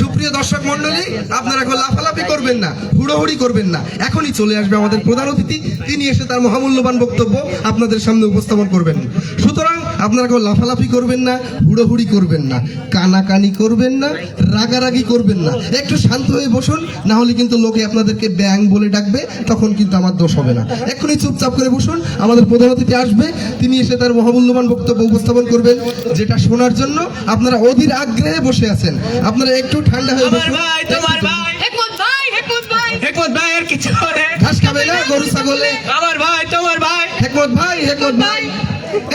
সুপ্রিয় দর্শক মন্ডলী আপনারা এখন লাফালাফি করবেন না, হুড়োহুড়ি করবেন না। এখনই চলে আসবে আমাদের প্রধান অতিথি, তিনি এসে তার মহামূল্যবান বক্তব্য আপনাদের সামনে উপস্থাপন করবেন। সুতরাং আপনারা কেউ লাফালাফি করবেন না হুড়োহুড়ি করবেন না কানাকানি করবেন না রাগারাগি করবেন না। একটু শান্ত হয়ে বসুন না হলে কিন্তু লোকে আপনাদেরকে ব্যাং বলে ডাকবে তখন কিন্তু আমার দোষ হবে না। এক্ষুনি চুপচাপ করে বসুন আমাদের প্রধান অতিথি আসবে তিনি এসে তার মহামূল্যবান বক্তব্য উপস্থাপন করবেন যেটা শোনার জন্য আপনারা অধীর আগ্রহে বসে আছেন। আপনারা একটু ঠান্ডা হয়ে বসুন। ভাই তোমার ভাই। হেকমত ভাই হেকমত ভাই। হেকমত ভাই আর কিছু করে ঘাস খাবে না গরু ছাগলে? আমার ভাই তোমার ভাই। হেকমত ভাই হেকমত ভাই।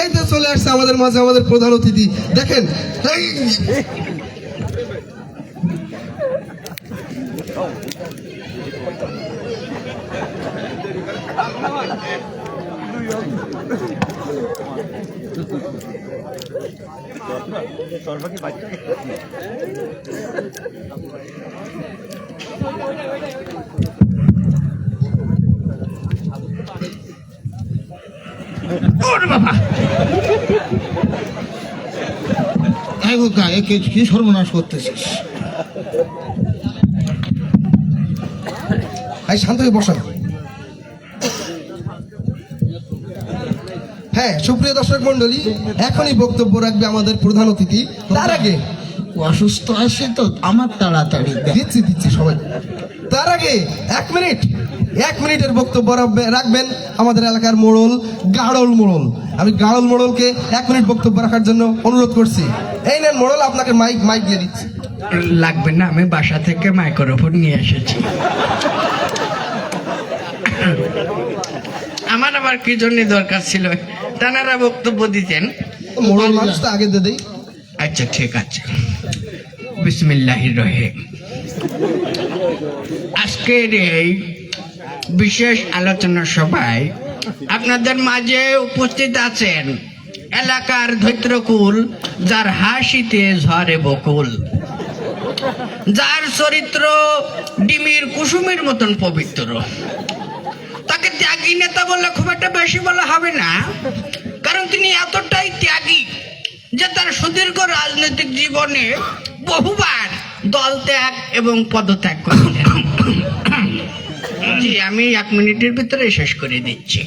এই তো চলে আসছে আমাদের মাঝে আমাদের প্রধান অতিথি। দেখেন এই, ওরে বাবা। এই বোকা একে কি সর্বনাশ করতেছিস? এই শান্ত হয়ে বসেন হ্যাঁ সুপ্রিয় দর্শক মন্ডলী এখনই বক্তব্য রাখবে আমাদের প্রধান অতিথি। তার আগে অসুস্থ আছে তো আমার তাড়াতাড়ি। দিচ্ছি দিচ্ছি সবাই। তার আগে এক মিনিট। এক মিনিটের বক্তব্য রাখবে- রাখবেন আমাদের এলাকার মোড়ল গাড়ল মোড়ল। আমি গাড়ল মোড়লকে এক মিনিট বক্তব্য রাখার জন্য অনুরোধ করছি। এই নেন মোড়ল আপনাকে মাইক মাইক দিয়ে দিচ্ছি। লাগবে না আমি বাসা থেকে মাইক্রোফোন নিয়ে এসেছি। আমার আবার কি জন্য দরকার ছিল? তানারা বক্তব্য দিতেন। মোড়ল মানুষ তো আগে দিয়ে দেই। আচ্ছা ঠিক আছে। বিসমিল্লাহির রহিম। আজকের এই বিশেষ আলোচনা সভায় আপনাদের মাঝে উপস্থিত আছেন এলাকার ধৈত্রকুল যার হাসিতে ঝরে বকুল। যার চরিত্র ডিমির কুসুমের মতন পবিত্র। তাকে ত্যাগী নেতা বলে খুব একটা বেশি বলা হবে না, কারণ তিনি এতটাই ত্যাগী যে তার সুদীর্ঘ রাজনৈতিক জীবনে বহুবার দল ত্যাগ এবং পদত্যাগ করেছেন জি আমি এক মিনিটের ভিতরে শেষ করে দিচ্ছি।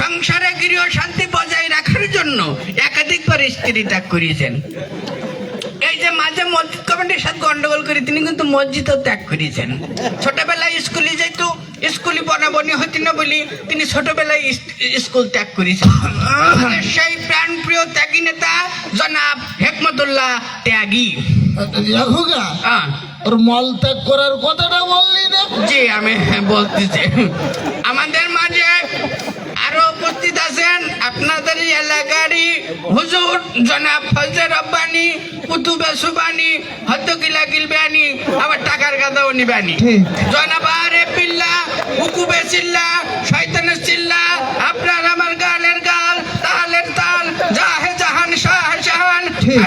সংসারে গৃহ শান্তি বজায় রাখার জন্য একাধিকবার স্ত্রী ত্যাগ করিয়েছেন। এই যে মাঝে মসজিদ কমিটির সাথে গন্ডগোল করে তিনি কিন্তু মসজিদও ত্যাগ করেছেন ছোটবেলায় স্কুলে যেত স্কুলে বনাবনি হতি না বলি তিনি ছোটবেলায় স্কুল ত্যাগ করেছেন সেই প্রাণ প্রিয় ত্যাগী নেতা জনাব হেকমতুল্লাহ ত্যাগী। আহ, ওর মল ত্যাগ করার কথাটা বললি না জি আমি বলতেছি আমাদের মাঝে আরও উপস্থিত আছেন আপনাদের এলাকারই হুজুর জনাব ফজর রব্বানি কুতুবে সুবানি হদ্দকিলা গিলবানি আবার টাকার গাদাও নিবানি। জনাব আরে পিল্লা হুকুবে চিল্লা শয়তানের চিল্লা আপনার আমার গালের গাল তালের তাল জাহে জাহান শাহ শাহান ঠিক।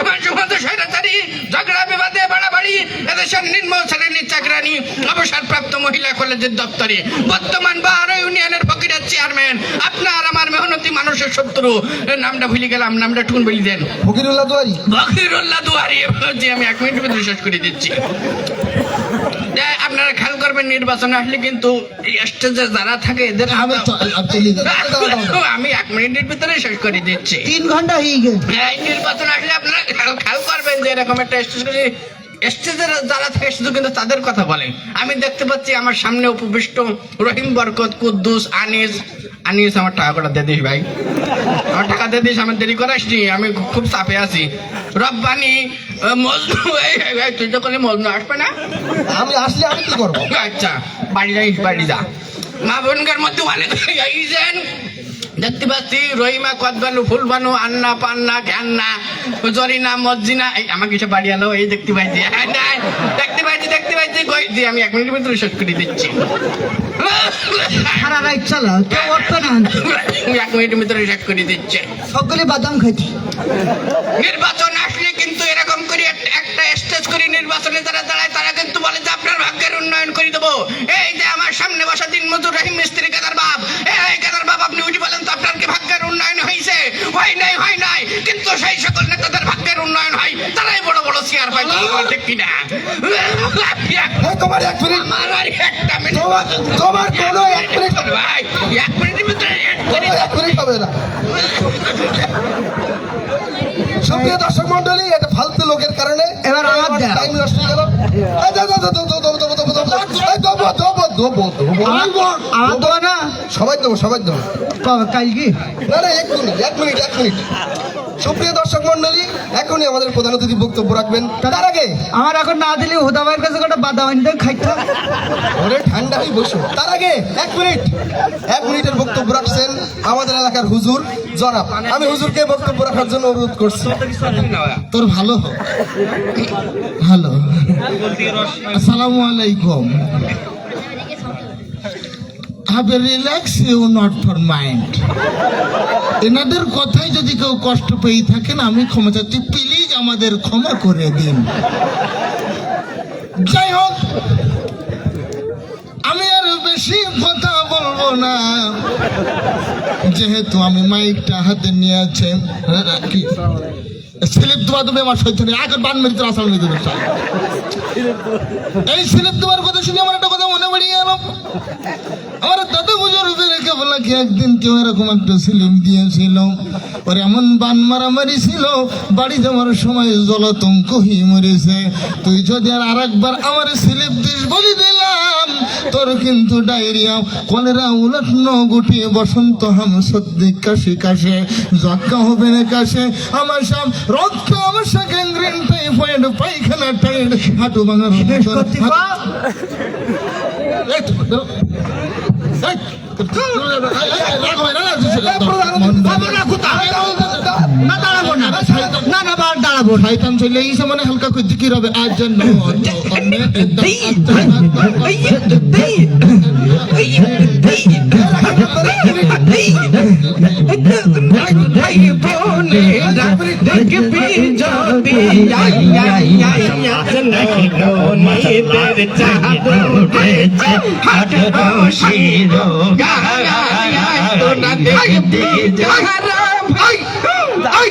বর্তমান সমাজে স্বৈরাচারী ঝগড়া বিবাদে বাড়াবাড়ি এদেশের নিম্ন শ্রেণির চাকরানি অবসরপ্রাপ্ত মহিলা কলেজের দপ্তরে। বর্তমান বারো ইউনিয়নের ফকিরের চেয়ারম্যান। আপনার আমার মেহনতি মানুষের শত্রু। নামটা ভুলে গেলাম নামটা টুন বলি দেন। ফকিরুল্লাহ দুয়ারি? আমি এক মিনিট ভিতরে শেষ করে দিচ্ছি। আপনারা খেয়াল করবেন নির্বাচন আসলে কিন্তু স্টেজে যারা থাকে এদের আমি আমি। আমি এক মিনিটের ভিতরে শেষ করে দিচ্ছি। তিন ঘণ্টা হয়ে গেছে এই নির্বাচন আসলে আপনারা খেয়াল করবেন যে এরকম একটা স্টেজে স্টেজে যারা থাকে শুধু কিন্তু তাদের কথা বলে আমি দেখতে পাচ্ছি আমার সামনে উপবিষ্ট রহিম বরকত কুদ্দুস আনিস। আনিস আমার টাকা কটা দিয়ে দিস ভাই। আমার টাকা দিয়ে দিস আমার দেরি করাস আমি খুব চাপে আছি। রব্বানি মজনু তুই তো মজনু আসবে না? আমি আসলে আমি কি করব? আচ্ছা বাড়ি যাই বাড়ি যা। মা বোনকার মধ্যে অনেক দেখতে পাচ্ছি রহিমা কদবানু ফুলবানু আন্না পান্না ঘ্যান্না জরিনা মজ্জিনা এই আমাকে কিছু বাড়ি আলো এই দেখতে পাইছি হ্যাঁ, দেখতে পাইছি দেখতে পাইছি কই আমি এক মিনিটের ভিতরে শেষ করে দিচ্ছি। সারা রাত চালা কেউ অর্থ না। এক মিনিটের ভিতরে শেষ করে দিচ্ছি। সকলে বাদাম খাইছি নির্বাচন আসলে কিন্তু এরকম করে একটা- স্টেজ করে নির্বাচনে যারা দাঁড়ায় তারা কিন্তু বলে যে আপনার ভাগ্যের উন্নয়ন করে দেবো। এই যে আমার সামনে বসা দিন মজুর রহিম মিস্ত্রি কেদার বাপ। এই কেদার বাপ আপনি উঠি বলেন তো আপনার কি ভাগ্যের উন্নয়ন হয়েছে হয় নাই হয় নাই। কিন্তু সেই সকল নেতাদের ভাগ্যের উন্নয়ন হয়। তারাই বড় বড় চেয়ার পায় ঠিক কিনা? তোমার এক মিনিট। আমার একটা মিনিট তোমার কোনো এক মিনিট ভাই এক মিনিটের এক মিনিট। হবে না। মন্ডলী এটা ফালতু লোকের কারণে এবার আমার টাইম সবাই দেবো সবাই দেবো। কালকে না না এক মিনিট এক মিনিট। সুপ্রিয় দর্শক মন্ডলী এখনই আমাদের প্রধান অতিথি বক্তব্য রাখবেন। তার আগে আমার এখন না দিলে হুদা ভাইয়ের কাছে একটা বাদাম আনতে খাইতাম ওরে ঠান্ডা হয়ে বসো। তার আগে এক মিনিট এক মিনিটের বক্তব্য রাখছেন আমাদের এলাকার হুজুর জনাব। আমি হুজুরকে বক্তব্য রাখার জন্য অনুরোধ করছি। তোর ভালো ভালো। আসসালামু আলাইকুম। এ relax you not for mind এনাদের কথাই যদি কেউ কষ্ট পেয়ে থাকেন, আমি ক্ষমা চাচ্ছি প্লিজ আমাদের ক্ষমা করে দিন। যাই হোক, আমি আর বেশি কথা বলব না। যেহেতু আমি মাইকটা হাতে নিয়ে আছেন কি? স্লিপ দেওয়া তুমি আমার সহ্য নেই এখন বান মেরে তোর আসাল মেরে দেবে এই সিলেপ দেওয়ার কথা শুনে আমার একটা কথা মনে পড়ে গেল। আমার দাদা গুজর রেখে বলা কি একদিন কেউ এরকম একটা স্লিপ দিয়েছিল? ওর এমন বান মারামারি ছিল, বাড়ি যাওয়ার সময় জলাতঙ্ক হয়ে মরেছে। তুই যদি আর আরেকবার আমার সিলেপ দিস বলি দিলাম তোর কিন্তু ডায়রিয়া কলেরা উলটন গুটি বসন্ত হাম সর্দি কাশি কাশে জক্কা হবে না কাশে আমার সব রক্ত আমার গ্যাংগ্রিন টাইফয়েড পায়খানা টাইড হাঁটু ভাঙার না শয়তান চলে এসে মানে হালকা করে জিকির হবে আজ জন্য ভাই